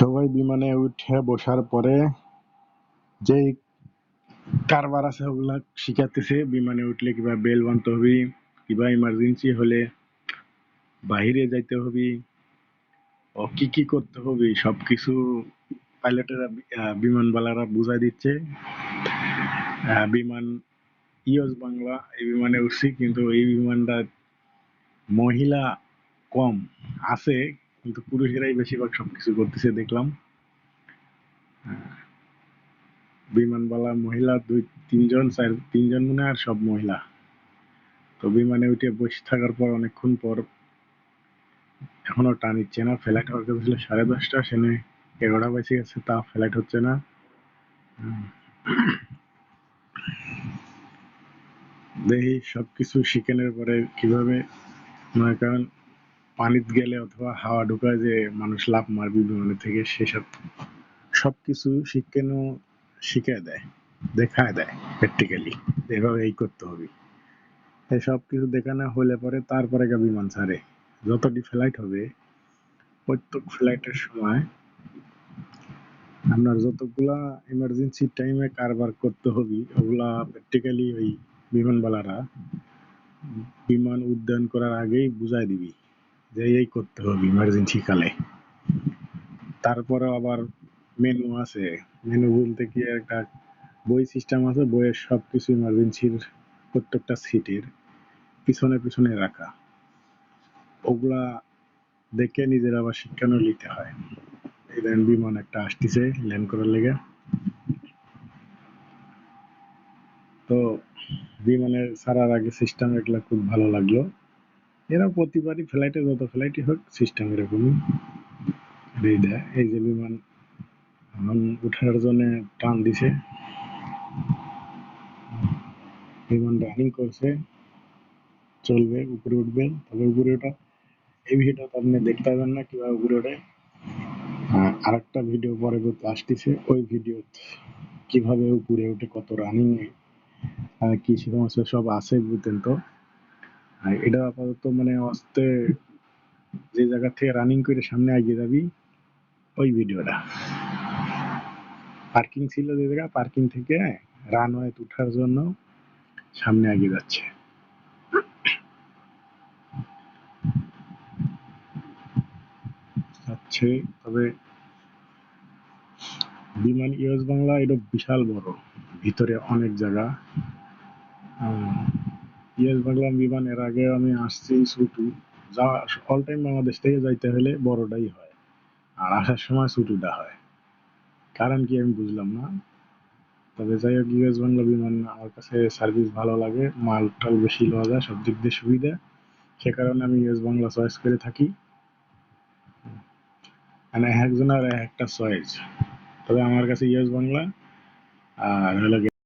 সবাই বিমানে উঠে বসার পরে যেই কারবার আছে, ওগুলা শিখাতেছে বিমানে উঠলে কীভাবে বেল বানতে হবে, কিংবা ইমার্জেন্সি হলে বাইরে যাইতে হবে, ও কি কি করতে হবে, সবকিছু পাইলটেরা বিমানবালারা বুঝাই দিচ্ছে। বিমান ইয়স বাংলা, এই বিমানে উঠছি, কিন্তু এই বিমানটা মহিলা কম আছে কিন্তু পুরুষেরাই বেশিরভাগ সবকিছু করতেছে, দেখলাম বিমানবালা মহিলা দুই, তিনজন, চার, তিনজন মনে আর সব মহিলা তো বিমানে উঠে বসে থাকার পর, অনেকক্ষণ পর এখনও টানিচ্ছে না ফ্লাইট হওয়ার কথা ছিল সাড়ে দশটা সেনে এগারোটা বেজে গেছে, তা ফ্লাইট হচ্ছে না। দেখি সবকিছু শিখেনের পরে কীভাবে, মনে করেন পানিতে গেলে অথবা হাওয়া ঢুকায় যে মানুষ লাভ মারবে বিমানের থেকে, সেসব সবকিছু শিক্ষানো শিখায় দেয়, দেখায় দেয় প্র্যাকটিক্যালি এভাবে এই করতে হবে। সব কিছু দেখানো হলে পরে তারপরে গা বিমান ছাড়ে। যতটি ফ্লাইট হবে, প্রত্যেক ফ্লাইটের সময় আপনার যতগুলা ইমার্জেন্সি টাইমে কারবার করতে হবে, ওগুলা প্র্যাকটিক্যালি ওই বিমানবালারা বিমান উড্ডয়ন করার আগেই বুঝাই দিবি। যে এই করতে হবে ইমার্জেন্সি কালে। তারপরে আবার মেনু আছে। মেনু বলতে কি, একটা বই সিস্টেম আছে, বইয়ের সবকিছু ইমার্জেন্সির প্রত্যেকটা সিটের পিছনে পিছনে রাখা। ওগুলা দেখে নিজের আবার শিক্ষানো নিতে হয়। এই দেখেন বিমান একটা আসতেছে ল্যান্ড করার লেগে। তো বিমানের ছাড়ার আগে সিস্টেম এগুলা খুব ভালো লাগল। এরা প্রতিবারই ফ্লাইটে যত ফ্লাইটই হোক সিস্টেম এরকমই এই দেয়। এই যে বিমান, এখন উঠার জন্য টান দিছে। বিমান রানিং করছে। চলবে, উপরে উঠবে, তবে উপরে ওঠা। এই ভিডিওটা আপনি দেখতে পাবেন না, কীভাবে উপরে ওঠে। আর আরেকটা ভিডিও পরে করতে আসতেছে, ওই ভিডিও কীভাবে উপরে উঠে, কত রানিং কি সমস্ত সব আছে বুঝতেন তো আর এটা আপাতত মানে অস্তে যে জায়গা থেকে রানিং করে সামনে এগিয়ে যাবি, ওই ভিডিওটা। পার্কিং ছিল যে জায়গা পার্কিং থেকে রানওয়ে উঠার জন্য সামনে এগিয়ে যাচ্ছে। যাচ্ছে, তবে বিমান ইউএস বাংলা এটা বিশাল বড়, ভিতরে অনেক জায়গা। ইউএস বাংলা বিমান এর আগে আমি আসছি ছুটু। যা অল টাইম বাংলাদেশ থেকে যাইতে হলে বড়টাই হয়, আর আসার সময় ছুটুটা হয়। কারণ কি আমি বুঝলাম না। তবে যাই হোক ইউএস বাংলা বিমান আমার কাছে সার্ভিস ভালো লাগে, মাল টাল বেশি লওয়া যায়, সব দিক দিয়ে সুবিধা। সে কারণে আমি ইউএস বাংলা চয়েস করে থাকি। মানে একজনের এক একটা চয়েস তবে আমার কাছে ইউএস বাংলা আর হলো